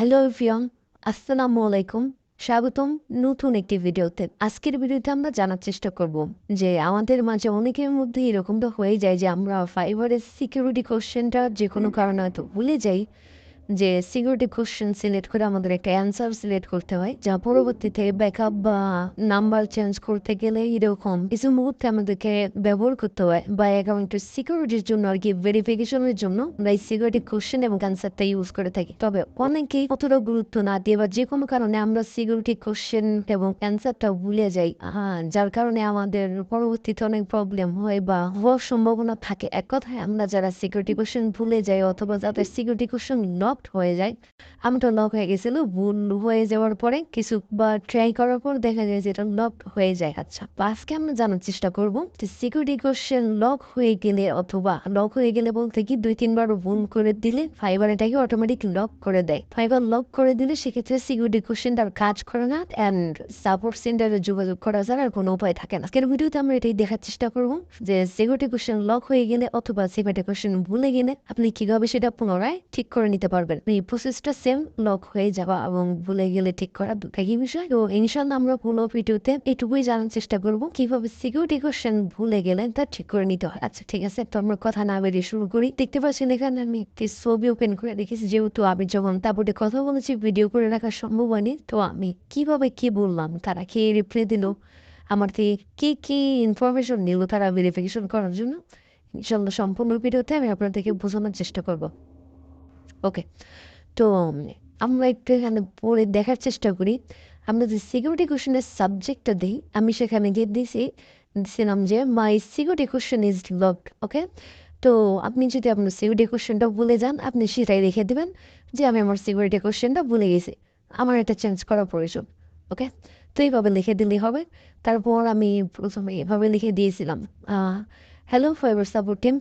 Hello everyone আসসালামু আলাইকুম স্বাগতম, নতুন একটি ভিডিওতে। আজকের ভিডিওতে আমরা জানার চেষ্টা করব যে আমাদের মাঝে অনেকের মধ্যে এরকমটা হয়ে যায় যে আমরা ফাইবারের সিকিউরিটি কোশ্চেনটা যে কোনো কারণে হয়তো ভুলে যাই। যে সিকিউরিটি কোশ্চেন সিলেক্ট করে আমাদের একটা অ্যান্সার সিলেক্ট করতে হয়, যা পরবর্তীতে ব্যাকআপ বা নাম্বার চেঞ্জ করতে গেলে এরকম কিছু মুহূর্তে আমাদেরকে ব্যবহার করতে হয়। বা অ্যাকাউন্টের সিকিউরিটির জন্য আর কি ভেরিফিকেশনের জন্য আমরা এই সিকিউরিটি কোশ্চেন এবং অ্যান্সারটা ইউজ করে থাকি। তবে অনেকেই অতটা গুরুত্ব না দিয়ে বা যে কোনো কারণে আমরা সিকিউরিটি কোশ্চেন এবং অ্যান্সারটা ভুলে যাই। হ্যাঁ যার কারণে আমাদের পরবর্তীতে অনেক প্রবলেম হয় বা হওয়ার সম্ভাবনা থাকে। এক কথায় আমরা যারা সিকিউরিটি কোশ্চেন ভুলে যাই অথবা যাদের সিকিউরিটি কোশ্চেন লকড হয়ে যায়। আমটা লক হয়ে গেছিল, ভুল হয়ে যাওয়ার পরে কিছু বা ট্রাই করার পর দেখা যায় যে এটা লক হয়ে যায়। আচ্ছা আজকে আমরা জানার চেষ্টা করব যে সিকিউরিটি কোশ্চেন লক হয়ে গেলে অথবা লক হয়ে গেলে বলতে কি দুই, তিনবার ভুল করে দিলে ফাইবার এটাকে অটোমেটিক লক করে দেয়। ফাইবার লক করে দিলে সেক্ষেত্রে সিকিউরিটি কোশ্চেনটা আর কাজ করে না অ্যান্ড সাপোর্ট সেন্টারে যোগাযোগ করা ছাড়া আর কোনো উপায় থাকে না। আজকের ভিডিওতে আমরা এটাই দেখার চেষ্টা করব যে সিকিউরিটি কোশ্চেন লক হয়ে গেলে অথবা সিকিউরিটি কোশ্চেন ভুলে গেলে আপনি কীভাবে সেটা পুনরায় ঠিক করে নিতে পারবেন। এই প্রসেসটা সেম লক হয়ে যাওয়া এবং ভুলে গেলে ঠিক করা দুটাই বিষয়। তো ইনশাল্লাহ আমরা পুরো ভিডিওতে এটুকুই জানার চেষ্টা করব, কীভাবে সিকিউরিটি কোশ্চেন ভুলে গেলে তা ঠিক করে নিতে হয়। আচ্ছা ঠিক আছে, তো আমরা কথা না বেরিয়ে শুরু করি। দেখতে পাচ্ছেন এখানে আমি একটি ছবি ওপেন করে রেখেছি, যেহেতু আমি যখন তারপরে কথা বলেছি ভিডিও করে রাখা সম্ভব হয়নি, তো আমি কীভাবে কি বললাম, তারা কি রিপ্লাই দিল, আমার থেকে কী কী ইনফরমেশন নিল তারা ভেরিফিকেশন করার জন্য ইনশাল্লাহ সম্পূর্ণ ভিডিওতে আমি আপনাদেরকে বোঝানোর চেষ্টা করব। ওকে তো আমরা একটু এখানে পড়ে দেখার চেষ্টা করি। আমরা যে সিকিউরিটি কোশ্চেনের সাবজেক্টটা দিই, আমি সেখানে গিয়ে দিয়েছি দিয়েছিলাম যে my security question is locked okay তো, আপনি যদি আপনার সিকিউরিটি কোশ্চেনটা ভুলে যান, আপনি সেটাই রেখে দেবেন যে, আমি আমার সিকিউরিটি কোশ্চেনটা ভুলে গেছি। আমার এটা চেঞ্জ করা প্রয়োজন ওকে তো এইভাবে লিখে দিলেই হবে। তারপর আমি প্রথমে এভাবে লিখে দিয়েছিলাম hello Fiverr support team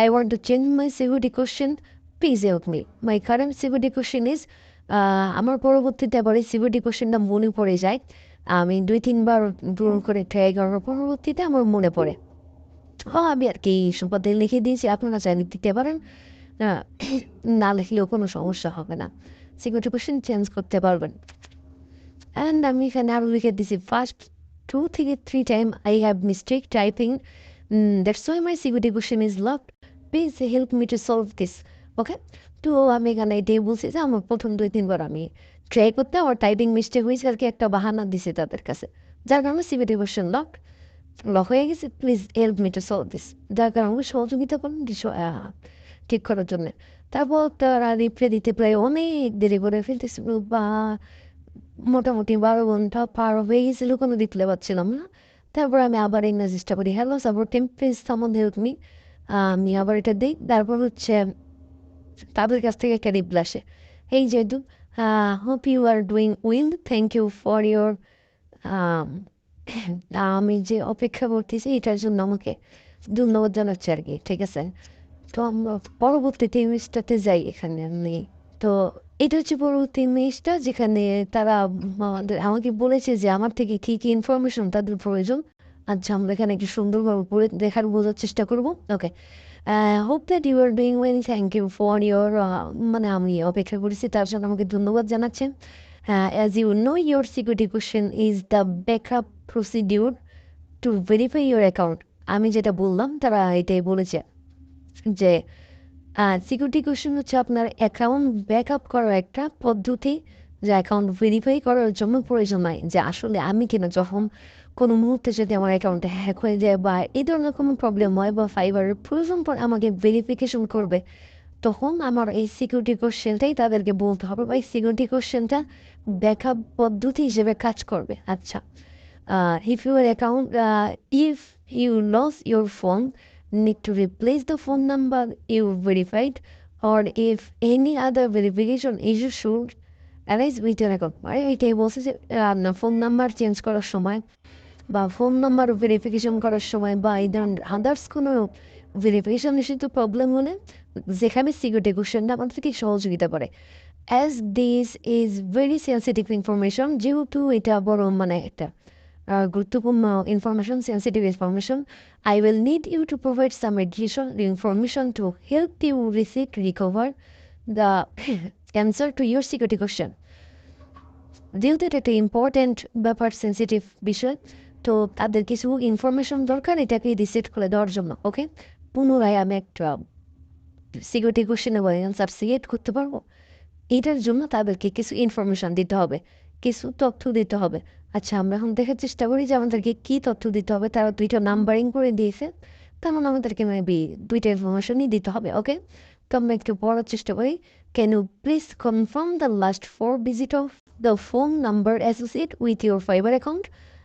I want to change my security question please help me my current security question is আমার পরবর্তীতে আবার এই সিকিউরিটি কোশ্চেনটা মনে পড়ে যায়। আমি দুই, তিনবার পূরণ করে ট্রাই করার পরবর্তীতে আমার মনে পড়ে। হ্যাঁ আমি আর কি সম্পদে লিখে দিয়েছি, আপনারা চাইলে দিতে পারেন। না লিখলেও কোনো সমস্যা হবে না। সিকিউরিটি কোশ্চেন চেঞ্জ করতে পারবেন। অ্যান্ড আমি এখানে আরও লিখে দিয়েছি ফার্স্ট টু থেকে three time I have mistake typing that's why my security question is locked please help me to solve this okay তো আমি এখানে এটাই বলছি যে আমার প্রথম দুই তিনবার আমি ট্রাই করতে আমার টাইপিং মিস্টেক হয়েছে আর কি একটা বাহানা দিছে তাদের কাছে। যার কারণে সিবিটি কোশ্চেন লক লক হয়ে গেছে please help me to solve this যার কারণে আমি সহযোগিতা করলাম ঠিক করার জন্য। তারপর তারা রিপ্লে দিতে প্রায় অনেক দেরি করে ফেলতেছিল বা মোটামুটি বারো ঘণ্টা পার হয়ে গেছিল কোনো রিপ্লে পাচ্ছিলাম না। তারপর আমি আবার ইংরেজিটা করি hello support team please someone help me আমি আবার এটা দিই। তারপর হচ্ছে তাদের কাছ থেকে একটা রিপ্লাই আসে। এই যেহেতু hope you are doing well thank you for your আমি যে অপেক্ষা করতেছি, এটার জন্য আমাকে ধন্যবাদ জানাচ্ছি আর কি, ঠিক আছে? তো আমরা পরবর্তীতে ইমেজটাতে যাই এখানে আমি। তো এটা হচ্ছে পরবর্তী ইমেজটা যেখানে তারা আমাকে বলেছে যে আমার থেকে কী কী ইনফরমেশন তাদের প্রয়োজন। আচ্ছা আমরা এখানে একটু সুন্দরভাবে পড়ে দেখার বোঝার চেষ্টা করব। Okay hope that you are doing well thank you for your মানে আমি অপেক্ষা করেছি, তার জন্য আমাকে ধন্যবাদ জানাচ্ছেন। As you know your security question is the backup procedure to verify account আমি যেটা বললাম, তারা এটাই বলেছে যে সিকিউরিটি কোশ্চেন হচ্ছে আপনার অ্যাকাউন্ট ব্যাকআপ করার একটা পদ্ধতি, যে অ্যাকাউন্ট ভেরিফাই করার জন্য প্রয়োজন নয় যে আসলে আমি কিনা যখন কোনো মুহূর্তে যদি আমার অ্যাকাউন্টে হ্যাক হয়ে যায় বা এই ধরনের কোনো প্রবলেম হয় বা ফাইবারের প্রয়োজন পর আমাকে ভেরিফিকেশন করবে, তখন আমার এই সিকিউরিটি কোশ্চেনটাই তাদেরকে বলতে হবে বা এই সিকিউরিটি কোশ্চেনটা ব্যাকআপ পদ্ধতি হিসেবে কাজ করবে। আচ্ছা if your account if you lose your phone to replace the phone number you verified, or if any other verification issue should arise with your account মানে এটাই বলছে যে ফোন নাম্বার চেঞ্জ করার সময় বা ফোন নাম্বার ভেরিফিকেশন করার সময় বা এই ধরনের আদার্স কোনো ভেরিফিকেশন নিষিদ্ধ প্রবলেম হলে যেখানে সিকিউরিটি কোশ্চেনটা আমাদের থেকে সহযোগিতা করে। As this is very sensitive information যেহেতু এটা বড় মানে একটা গুরুত্বপূর্ণ information sensitive information I will need you to provide some addition information to help you receive recover the answer to your security question যেহেতু এটা একটা ইম্পর্ট্যান্ট ব্যাপার সেন্সিটিভ বিষয় তো তাদের কিছু ইনফরমেশন দরকার এটাকে রিসেট করে দেওয়ার জন্য ওকে পুনরায় আমি একটা সিকিউরিটি কোশ্চেনে অ্যান্সার সিলেক্ট করতে পারব। এটার জন্য তাদেরকে কিছু ইনফরমেশন দিতে হবে, কিছু তথ্য দিতে হবে। আচ্ছা আমরা এখন দেখার চেষ্টা করি যে আমাদেরকে কী তথ্য দিতে হবে। তারা দুইটা নাম্বারিং করে দিয়েছে তেমন আমাদেরকে মেবি দুইটা ইনফরমেশনই দিতে হবে ওকে তো আমরা একটু পড়ার চেষ্টা করি। Can you please confirm the last four visit of the phone number associate with your Fiverr account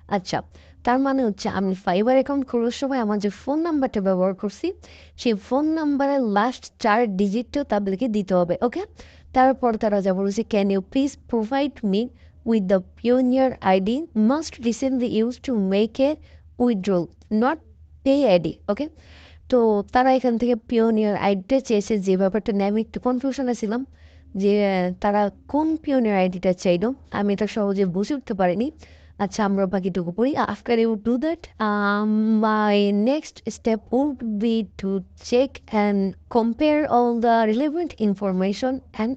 আচ্ছা তার মানে হচ্ছে আমি ফাইবার অ্যাকাউন্ট করার সময় আমার যে ফোন নাম্বারটা ব্যবহার করছি, সেই ফোন নাম্বারের লাস্ট চার ডিজিটটাও তাদেরকে দিতে হবে ওকে তারপর তারা যা বলেছে can you please provide me with the Payoneer ID must recently use to make a withdrawal not pay ID okay তো তারা এখান থেকে পিওনিয়ার আইডিটা চেয়েছে, যে ব্যাপারটা নিয়ে আমি একটু কনফিউশনে ছিলাম, যে, তারা কোন পিওনিয়ার আইডিটা চাইলো? আমি এটা সহজে বুঝে উঠতে পারিনি। আচ্ছা আমরা বাকিটুকু পড়ি। After you do that my next step would be to check and compare all the relevant information and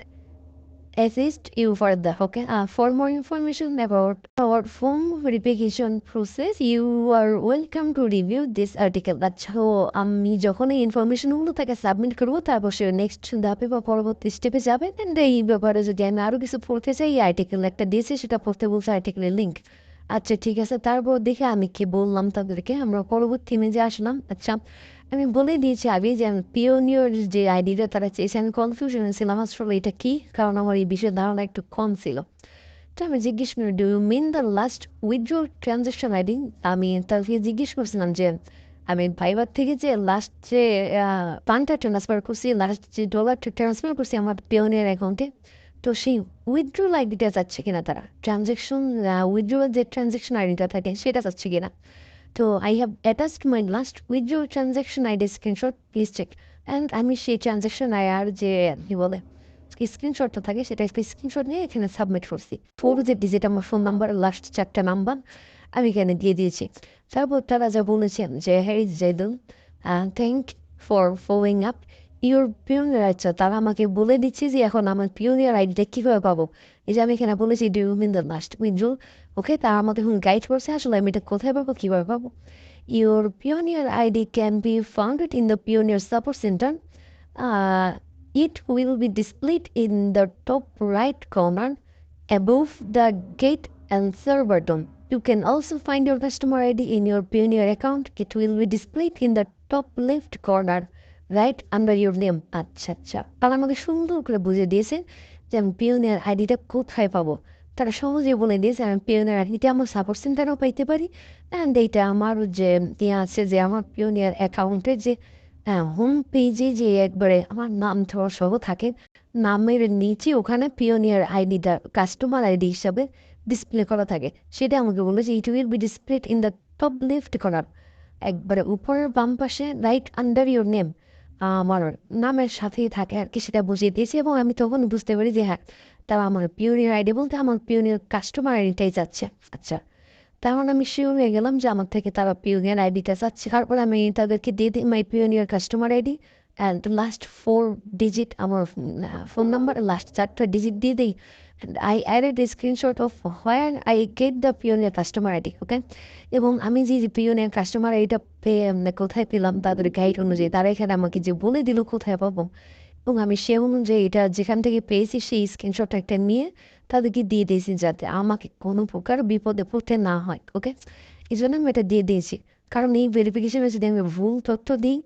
assist you further okay? Uh, for more information about our form verification process you are welcome to review this article. আচ্ছা তো আমি যখন এই ইনফরমেশনগুলো তাকে submit করব তারপর সে next ধাপে বা পরবর্তী স্টেপে যাবে অ্যান্ড এই ব্যাপারে যদি আমি আরও কিছু পড়তে চাই এই আর্টিকেল একটা দিয়েছে সেটা পড়তে বলছে আর্টিকেলের লিঙ্ক আচ্ছা ঠিক আছে। তারপর দেখে আমি কি বললাম তাদেরকে? আমরা পরবর্তী ইমেজে আসলাম। আচ্ছা আমি বলে দিয়েছি আগে যে আমি পিওনিয়র যে আইডিটা তারা চেয়েছে, আমি কনফিউশনে ছিলাম। আসলে এটা কি? কারণ আমার এই বিষয়ে ধারণা একটু কম ছিল। তো আমি জিজ্ঞেস করি do you mean the last withdraw transaction ID আমি তাকে জিজ্ঞেস করছিলাম যে, আমি ভাইবার থেকে যে লাস্ট যে ফান্ডটা ট্রান্সফার করছি লাস্ট যে ডলারটা ট্রান্সফার করছি আমার পিওনিয়ার অ্যাকাউন্টে তো সেই উইথড্রল আইডিটা চাচ্ছে কিনা তারা? ট্রানজ্যাকশন উইথড্রল যে ট্রানজ্যাকশন আইডিটা থাকে, সেটা চাচ্ছে কিনা? তো I have attached my last withdraw transaction ID screenshot please check and আমি সেই ট্রানজ্যাকশন আয়ার যে, কী বলে স্ক্রিনশটটা থাকে, সেটা স্ক্রিনশট নিয়ে এখানে সাবমিট করছি। ফোর যে ডিজিট আমার ফোন নাম্বার লাস্ট চারটা নাম্বার আমি এখানে দিয়ে দিয়েছি। তারপর তারা যা বলেছেন যে হ্যারি জেদুল thank for following up your Payoneer আচ্ছা তারা আমাকে বলে দিচ্ছে যে এখন আমার পিওনিয়ার আইডিটা কীভাবে পাবো এই যে আমি এখানে বলেছি do you mean the last withdrawal okay তারা আমাকে এখন গাইড করছে আসলে আমি এটা কোথায় পাবো কীভাবে পাবো your Payoneer ID can be founded in the Payoneer support centre it will be displayed in the top right corner above the gate and server DOM. You can also find your customer ID in your Payoneer account. It will be displayed in the top left corner right? Under your name আচ্ছা আচ্ছা। তারা আমাকে সুন্দর করে বুঝিয়ে দিয়েছে যে আমি পিওনিয়ার আইডিটা কোথায় পাবো। তারা সহজে বলে দিয়েছে, আমি পিওনিয়ার আইডিটা আমার সাপোর্ট সেন্টারেও পাইতে পারি। অ্যান্ড এইটা আমার যে ইয়ে আছে, যে আমার পিওনিয়ার অ্যাকাউন্টে যে হ্যাঁ হোম পেজে যে একবারে আমার নাম ধরা সহ থাকে, নামের নিচে ওখানে পিওনিয়ার আইডিটা কাস্টমার আইডি হিসাবে ডিসপ্লে করা থাকে। সেটা আমাকে বলেছে it will be displayed in the top left corner একবারে উপরের বাম পাশে রাইট আন্ডার ইউর নেম আমার নামের সাথেই থাকে আর কি, সেটা বুঝিয়ে দিয়েছি এবং আমি তখন বুঝতে পারি যে হ্যাঁ তারা আমার পিওনিয়ার আইডি বলতে আমার পিওনিয়ার কাস্টমার আইডিটাই যাচ্ছে। আচ্ছা তখন আমি শিওর হয়ে গেলাম যে আমার থেকে তারা পিওনিয়ার আইডিটা চাচ্ছে। তারপর আমি তাদেরকে দিয়ে দিই my Payoneer customer ID and last four digit আমার ফোন নাম্বার লাস্ট চারটা ডিজিট দিয়ে দিই। I added screenshot of where I get the Payoneer customer ID okay এবং আমি যে পিওনিয়ার কাস্টমার আইডিটা পেয়ে কোথায় পেলাম, তাদের গাইড অনুযায়ী তারা এখানে আমাকে যে বলে দিল কোথায় পাবো। এবং আমি সে অনুযায়ী এটা যেখান থেকে পেয়েছি, সেই স্ক্রিনশটটা একটা নিয়ে তাদেরকে দিয়ে দিয়েছি যাতে আমাকে কোনো প্রকার বিপদে পড়তে না হয় ওকে এই জন্য আমি এটা দিয়ে দিয়েছি। কারণ এই ভেরিফিকেশনে যদি আমি ভুল তথ্য দিই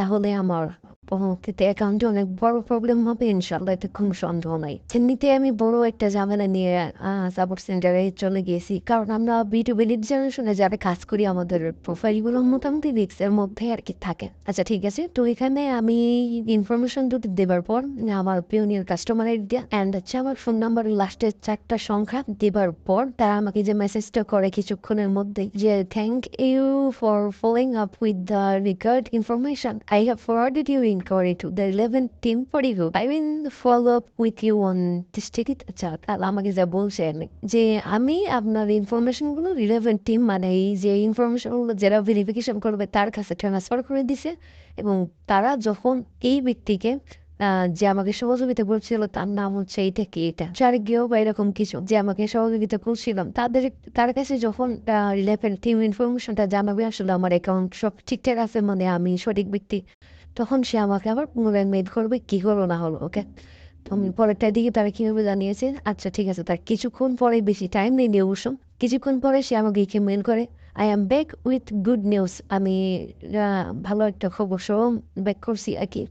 তাহলে আমার অ্যাকাউন্টে অনেক বড় প্রবলেম হবে ইনশাল্লাহ এতে কোনো সন্দেহ নাই। এমনিতে আমি বড় একটা ঝামেলা নিয়ে সাপোর্ট সেন্টারে চলে গিয়েছি। কারণ আমরা বি টু বিলিড জেনারেশনে যারা কাজ করি, আমাদের প্রোফাইলগুলো মোটামুটি রিক্সের মধ্যে আর কি থাকে। আচ্ছা ঠিক আছে। তো এখানে আমি ইনফরমেশন দুটো দেবার পর, আমার পিওনিয়ার কাস্টমার আইডি অ্যান্ড হচ্ছে আমার ফোন নাম্বার লাস্টের চারটা সংখ্যা দেবার পর, তারা আমাকে যে মেসেজটা করে কিছুক্ষণের মধ্যে যে thank you for following up with the record information I have forwarded you inquiry to the relevant team for review. I will follow up with you on this ticket. আচ্ছা তাহলে আমাকে যা বলছে যে আমি আপনার ইনফরমেশনগুলো রিলেভেন্ট টিম মানে এই যে ইনফরমেশনগুলো যারা ভেরিফিকেশন করবে, তার কাছে ট্রান্সফার করে দিছে এবং তারা যখন এই ব্যক্তিকে যে আমাকে সহযোগিতা করছিল তার নাম হচ্ছে এইটা কি এটা? চারিগেও বা এরকম কিছু যে আমাকে সহযোগিতা করছিলাম। তাদের তার কাছে যখন রিলেভেন্ট টিম ইনফরমেশনটা জানাবে আসলে আমার অ্যাকাউন্ট সব ঠিকঠাক আছে মানে আমি সঠিক ব্যক্তি, তখন সে আমাকে আবার পুনরায় মেল করবে, কি হলো না হলো? ওকে? আমি পরেরটার দিকে তারা কীভাবে জানিয়েছে আচ্ছা ঠিক আছে, তার কিছুক্ষণ পরে বেশি টাইম নেই অবশ্য কিছুক্ষণ পরে সে আমাকে একে মেল করে I am back with good news আমি ভালো একটা খবর সহ ব্যাক করছি আর কি।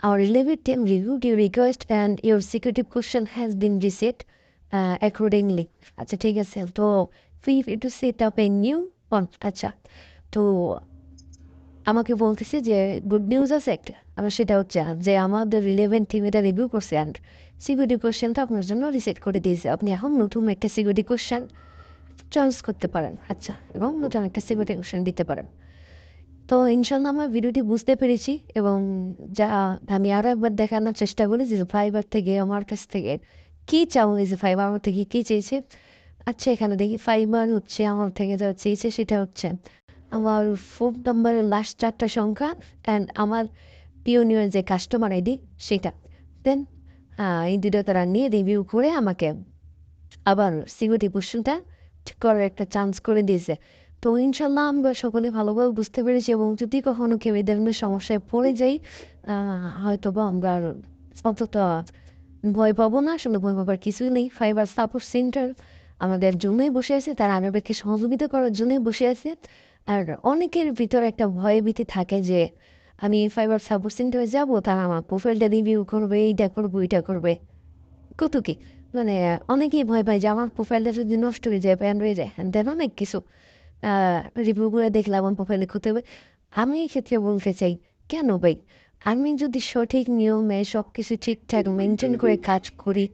Our relevant team reviewed your request and your security question has been reset uh, accordingly. আচ্ছা ঠিক আছে। তো free to set up a new one. আচ্ছা তো আমাকে বলতেছে যে গুড নিউজ আছে একটা। আমার সেটা হচ্ছে যে আমাদের রিলেভেন্ট টিম এটা রিভিউ করছে অ্যান্ড সিকিউরিটি কোশ্চেনটা আপনার জন্য রিসেট করে দিয়েছে। আপনি এখন নতুন একটা সিকিউরিটি কোশ্চেন চয়েস করতে পারেন। আচ্ছা এবং নতুন একটা সিকিউরিটি কোশ্চেন দিতে পারেন। তো ইনশাল্লাহ আমার ভিডিওটি বুঝতে পেরেছি এবং যা আমি আরও একবার দেখানোর চেষ্টা করি যে ফাইবার থেকে আমার কাছ থেকে কী চাও যে ফাইবার আমার থেকে কী চেয়েছে? আচ্ছা এখানে দেখি ফাইবার হচ্ছে আমার থেকে যা চেয়েছে সেটা হচ্ছে আমার ফোন নম্বরের লাস্ট চারটা সংখ্যা অ্যান্ড আমার পিওনিয়র যে কাস্টমার আইডি সেটা। দেন এই দুটো তারা নিয়ে রিভিউ করে আমাকে আবার সিকিউরিটি কোশ্চেনটা ঠিক করার একটা চান্স করে দিয়েছে। তো ইনশাল্লাহ আমরা সকলে ভালোভাবে বুঝতে পেরেছি এবং যদি কখনো কেউ এই ধরনের সমস্যায় পড়ে যাই হয়তো বা আমরা অতটা ভয় পাবো না। আসলে ভয় পাবার কিছুই নেই। ফাইবার সাপোর্ট সেন্টার আমাদের জন্যই বসে আছে। তারা আমাদেরকে সহযোগিতা করার জন্যই বসে আছে। আর অনেকের ভিতরে একটা ভয় ভীতি থাকে যে, আমি ফাইবার সাপোর্ট সেন্টারে যাব, তারা আমার প্রোফাইলটা রিভিউ করবে, এইটা করব এইটা করবে। কত কি? মানে অনেকেই ভয় পায় যে, আমার প্রোফাইলটা যদি নষ্ট হয়ে যায় ব্যান হয়ে যায় দেন অনেক কিছু। রিভিউ করে দেখলাম আমার প্রোফাইলে ক্ষতি হবে। আমি এই ক্ষেত্রে বলতে চাই কেন ভাই? আমি যদি সঠিক নিয়মে সব কিছু ঠিকঠাক মেনটেন করে কাজ করি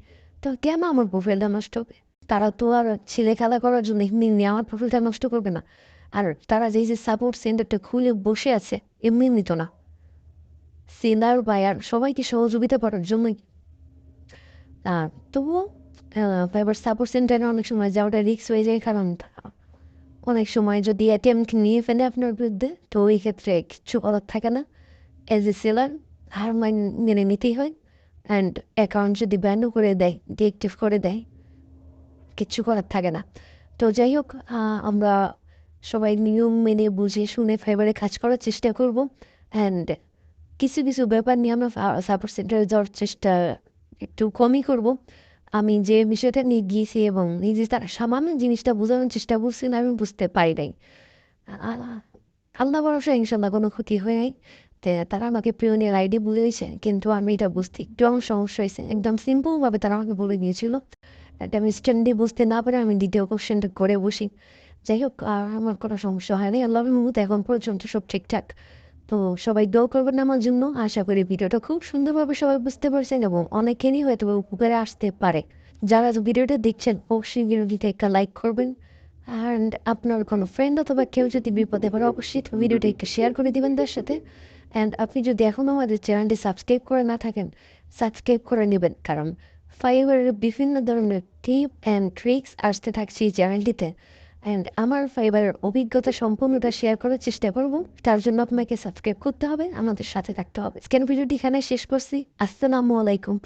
তো কেন আমার প্রোফাইলটা নষ্ট হবে? তারা তো আর ছেলে খেলা করার জন্য এমনি আমার প্রোফাইলটা নষ্ট করবে না। আর তারা যেই যে সাপোর্ট সেন্টারটা খুলে বসে আছে এমনি এমনি তো না। সেলার বায়ার সবাইকে সহযোগিতা করার জন্যই। তবুও ফাইবার সাপোর্ট সেন্টারে অনেক সময় যাওয়াটা রিস্ক হয়ে যায় কারণ অনেক সময় যদি এটিএম নিয়ে ফেলে আপনার বিরুদ্ধে, তো ওই ক্ষেত্রে কিছু করার থাকে না। অ্যাজ এ সেলার হার মাইন মেনে নিতেই হয়। অ্যান্ড অ্যাকাউন্ট যদি ব্যান্ডও করে দেয় ডিএক্টিভ করে দেয় কিচ্ছু করার থাকে না। তো যাই হোক আমরা সবাই নিয়ম মেনে বুঝে শুনে ফাইবারে কাজ করার চেষ্টা করব। অ্যান্ড কিছু কিছু ব্যাপার নিয়ে আমরা সাপোর্ট সেন্টারে যাওয়ার চেষ্টা একটু কমই করব। আমি যে বিষয়টা নিয়ে গিয়েছি এবং নিজে তার সামান্য জিনিসটা বোঝানোর চেষ্টা করছি না, আমি বুঝতে পারি নাই। আল্লাহ ভরসা ইনশাল্লাহ কোনো ক্ষতি হয়ে নাই। তারা আমাকে পিওনিয়ার আইডি বলে দিয়েছে, কিন্তু আমি এটা বুঝতে একটু আমার সমস্যা হয়েছে। একদম সিম্পলভাবে তারা আমাকে বলে দিয়েছিল। এটা আমি স্ট্যান্ডে বুঝতে না পারে আমি দ্বিতীয় কোশ্চেনটা করে বসি। যাই হোক, আর আমার কোনো সমস্যা হয়নি আল্লাহর মুহূর্তে এখন পর্যন্ত সব ঠিকঠাক। তো সবাই দোয়া করবেন আমার জন্য। আশা করি ভিডিওটা খুব সুন্দরভাবে সবাই বুঝতে পারছেন এবং অনেকেরই হয়তো উপকারে আসতে পারে। যারা ভিডিওটা দেখছেন, অবশ্যই ভিডিওটিতে একটা লাইক করবেন। অ্যান্ড আপনার কোনো ফ্রেন্ড অথবা কেউ যদি বিপদে পড়ে, অবশ্যই ভিডিওটা একটু শেয়ার করে দিবেন তার সাথে। অ্যান্ড আপনি যদি এখনও আমাদের চ্যানেলটি সাবস্ক্রাইব করে না থাকেন সাবস্ক্রাইব করে নেবেন। কারণ ফাইবারের বিভিন্ন ধরনের টিপ অ্যান্ড ট্রিক্স আসতে থাকছে এই চ্যানেলটিতে অ্যান্ড আমার ফাইবার অভিজ্ঞতা সম্পূর্ণটা শেয়ার করার চেষ্টা করব। তার জন্য আপনাকে সাবস্ক্রাইব করতে হবে, আমাদের সাথে থাকতে হবে। স্ক্যান ভিডিওটি এখানে শেষ করছি। আসসালামু আলাইকুম।